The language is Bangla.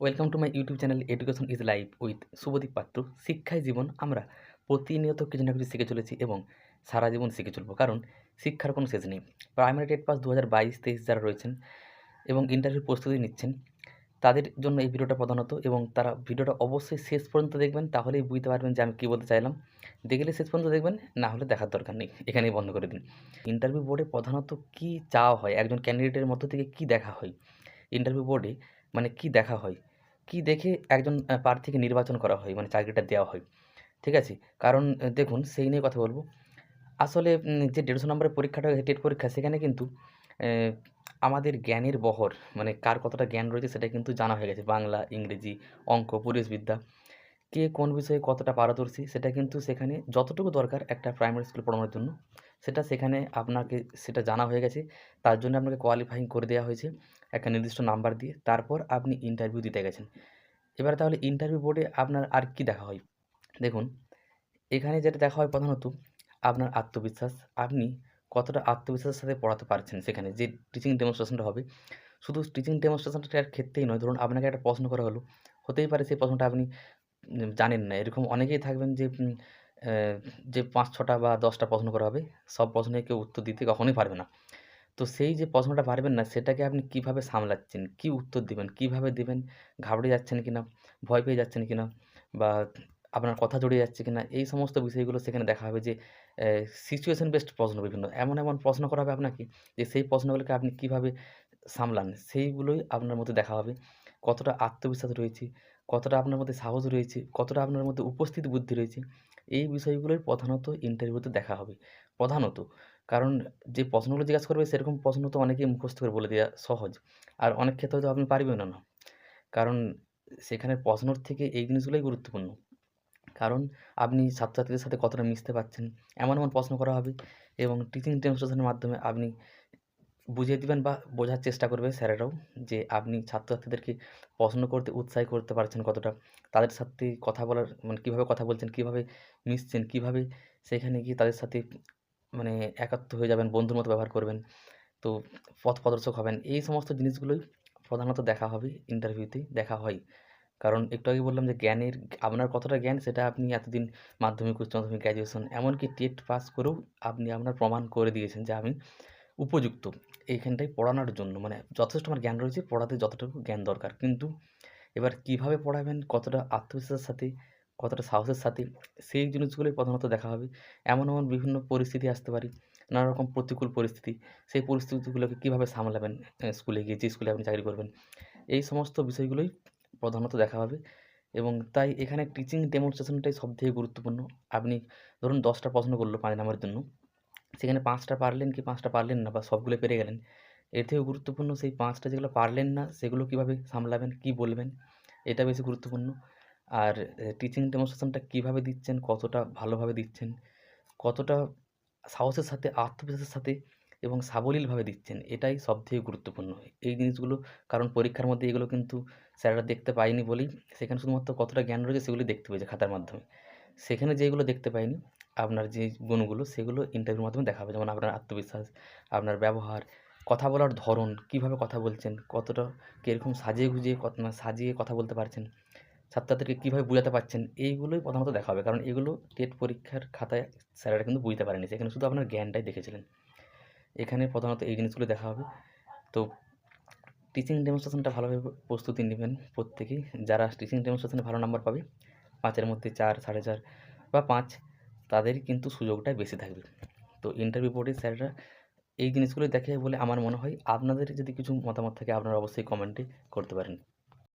Welcome to my YouTube channel education is life with Shubhadeep Patra শিক্ষায় জীবন আমরা প্রতিনিয়ত কিছু না কিছু শিখে চলেছি এবং সারা জীবন শিখে চলবো কারণ শিক্ষার কোনো শেষ নেই প্রাইমারি টেট পাস দু হাজার বাইশ তেইশ যারা রয়েছেন এবং ইন্টারভিউ প্রস্তুতি নিচ্ছেন তাদের জন্য এই ভিডিওটা প্রধানত এবং তারা ভিডিওটা অবশ্যই শেষ পর্যন্ত দেখবেন তাহলেই বুঝতে পারবেন যে আমি কী বলতে চাইলাম দেখলে শেষ পর্যন্ত দেখবেন না হলে দেখার দরকার নেই এখানেই বন্ধ করে দিন ইন্টারভিউ বোর্ডে প্রধানত কী চাওয়া হয় একজন ক্যান্ডিডেটের মধ্য থেকে কী দেখা হয় ইন্টারভিউ বোর্ডে মানে কী দেখা হয়? কী দেখে একজন প্রার্থীকে নির্বাচন করা হয়? মানে চাকরিটা দেওয়া হয়। ঠিক আছে? কারণ দেখুন, সেই নিয়ে কথা বলব। আসলে যে দেড়শো নম্বরের পরীক্ষাটা টেট পরীক্ষা, সেখানে কিন্তু আমাদের জ্ঞানের বহর মানে কার কতটা জ্ঞান রয়েছে, সেটা কিন্তু জানা হয়ে গেছে। বাংলা, ইংরেজি, অঙ্ক, পরিবেশবিদ্যা। কে কোন বিষয়ে কতটা পারদর্শী, সেটা কিন্তু সেখানে যতটুকু দরকার একটা প্রাইমারি স্কুল পড়ানোর জন্য। সেটা সেখানে আপনাকে, সেটা জানা হয়ে গেছে। তার জন্য আপনাকে কোয়ালিফাইং করে দেওয়া হয়েছে একটা নির্দিষ্ট নাম্বার দিয়ে। তারপর আপনি ইন্টারভিউ দিতে গেছেন। এবার তাহলে ইন্টারভিউ বোর্ডে আপনার আর কি দেখা হয়? দেখুন, এখানে যেটা দেখা হয় প্রধানত, আপনার আত্মবিশ্বাস। আপনি কতটা আত্মবিশ্বাসের সাথে পড়াতে পারছেন সেখানে? যে টিচিং ডেমনস্ট্রেশনটা হবে, শুধু টিচিং ডেমনস্ট্রেশনটার ক্ষেত্রেই নয়, ধরুন আপনাকে একটা প্রশ্ন করা হলো। হতেই পারে সেই প্রশ্নটা আপনি জানেন না। এরকম অনেকেই থাকবেন যে যে পাঁচ, ছটা বা দশটা প্রশ্ন করা হবে, সব প্রশ্নে কেউ উত্তর দিতে কখনোই পারবে না। তো সেই যে প্রশ্নটা পারবেন না, সেটাকে আপনি কীভাবে সামলাচ্ছেন? কি উত্তর দেবেন? কীভাবে দেবেন? ঘাবড়ে যাচ্ছেন কিনা? ভয় পেয়ে যাচ্ছেন কিনা? বা আপনার কথা জড়িয়ে যাচ্ছে কিনা? এই সমস্ত বিষয়গুলো সেখানে দেখা হবে যে সিচুয়েশন বেসড প্রশ্ন বিভিন্ন। এমন এমন প্রশ্ন করা হবে আপনাকে যে, সেই প্রশ্নগুলোকে আপনি কীভাবে সামলান? সেইগুলোই আপনার মধ্যে দেখা হবে। কতটা আত্মবিশ্বাস রয়েছে? কতটা আপনার মধ্যে সাহস রয়েছে? কতটা আপনার মধ্যে উপস্থিত বুদ্ধি রয়েছে? এই বিষয়গুলোই প্রধানত ইন্টারভিউতে দেখা হবে। প্রধানত, কারণ যে প্রশ্নগুলো জিজ্ঞাসা করবে সেরকম প্রশ্ন তো অনেকেই মুখস্থ করে বলে দেওয়া সহজ। আর অনেক ক্ষেত্রে হয়তো আপনি পারবেন না। কারণ সেখানে প্রশ্নর থেকে এই জিনিসগুলোই গুরুত্বপূর্ণ। কারণ আপনি ছাত্রছাত্রীদের সাথে কতটা মিশতে পারছেন, এমন এমন প্রশ্ন করা হবে এবং টিচিং ডেমনস্ট্রেশনের মাধ্যমে আপনি বুঝিয়ে দিবেন বা বোঝার চেষ্টা করবে স্যারেরাও যে আপনি ছাত্রছাত্রীদেরকে প্রশ্ন করতে উৎসাহী করতে পারছেন কতটা, তাদের সাথে কথা বলার মানে কীভাবে কথা বলছেন, কীভাবে মিশছেন, কীভাবে সেখানে গিয়ে তাদের সাথে মানে একাত্ম হয়ে যাবেন, বন্ধুর মতো ব্যবহার করবেন, তো পথ প্রদর্শক হবেন, এই সমস্ত জিনিসগুলোই প্রধানত দেখা হবে ইন্টারভিউতে দেখা হয়। কারণ একটু আগে বললাম যে জ্ঞানের, আপনার কতটা জ্ঞান সেটা আপনি এতদিন মাধ্যমিক, উচ্চ মাধ্যমিক গ্র্যাজুয়েশন এমনকি টেট পাস করেও আপনি আপনার প্রমাণ করে দিয়েছেন যে আমি উপযুক্ত এইখানটায় পড়ানোর জন্য। মানে যথেষ্ট আমার জ্ঞান রয়েছে, পড়াতে যতটুকু জ্ঞান দরকার। কিন্তু এবার কীভাবে পড়াবেন, কতটা আত্মবিশ্বাসের সাথে, কতটা সাহসের সাথে, সেই জিনিসগুলোই প্রধানত দেখা হবে। এমন এমন বিভিন্ন পরিস্থিতি আসতে পারে, নানা রকম প্রতিকূল পরিস্থিতি। সেই পরিস্থিতিগুলোকে কীভাবে সামলাবেন স্কুলে গিয়ে, যে স্কুলে আপনি চাকরি করবেন, এই সমস্ত বিষয়গুলোই প্রধানত দেখা হবে। এবং তাই এখানে টিচিং ডেমনস্ট্রেশনটাই সবথেকে গুরুত্বপূর্ণ। আপনি ধরুন দশটা প্রশ্ন করল পাঁচ নাম্বারের জন্য। সেখানে পাঁচটা পারলেন কি পাঁচটা পারলেন না বা সবগুলো পেরে গেলেন। এর থেকেও গুরুত্বপূর্ণ সেই পাঁচটা যেগুলো পারলেন না, সেগুলো কীভাবে সামলাবেন, কী বলবেন, এটা বেশি গুরুত্বপূর্ণ। আর টিচিং ডেমনস্ট্রেশনটা কীভাবে দিচ্ছেন, কতটা ভালোভাবে দিচ্ছেন, কতটা সাহসের সাথে, আত্মবিশ্বাসের সাথে এবং সাবলীলভাবে দিচ্ছেন, এটাই সবথেকে গুরুত্বপূর্ণ। এই জিনিসগুলো, কারণ পরীক্ষার মধ্যে এগুলো কিন্তু স্যাররা দেখতে পায়নি বলেই, সেখানে শুধুমাত্র কতটা জ্ঞান রয়েছে সেগুলি দেখতে পেয়েছে খাতার মাধ্যমে। সেখানে যেগুলো দেখতে পায়নি আপনার যে গুণগুলো সেগুলো ইন্টারভিউর মাধ্যমে দেখা হবে যেমন আপনার আত্মবিশ্বাস, আপনার ব্যবহার, কথা বলার ধরন, কীভাবে কথা বলছেন, কতটা কীরকম সাজিয়ে গুজিয়ে মানে সাজিয়ে কথা বলতে পারছেন ছাত্রছাত্রীকে কীভাবে বোঝাতে পারছেন, এইগুলোই প্রধানত দেখা হবে কারণ এগুলো টেট পরীক্ষার খাতায় স্যারেরা কিন্তু বুঝতে পারেনি। সেখানে শুধু আপনার জ্ঞানটাই দেখেছিলেন। এখানে প্রধানত এই জিনিসগুলো দেখা হবে। তো টিচিং ডেমনস্ট্রেশনটা ভালোভাবে প্রস্তুতি নেবেন প্রত্যেকেই। যারা টিচিং ডেমনস্ট্রেশনে ভালো নাম্বার পাবে, পাঁচের মধ্যে চার, সাড়ে চার বা পাঁচ তাদেরই কিন্তু সুযোগটা বেশি থাকবে। তো ইন্টারভিউ বোর্ডের স্যাররা এই জিনিসগুলো দেখে বলে আমার মনে হয় আপনাদের যদি কিছু মতামত থাকে আপনারা অবশ্যই কমেন্টে করতে পারেন।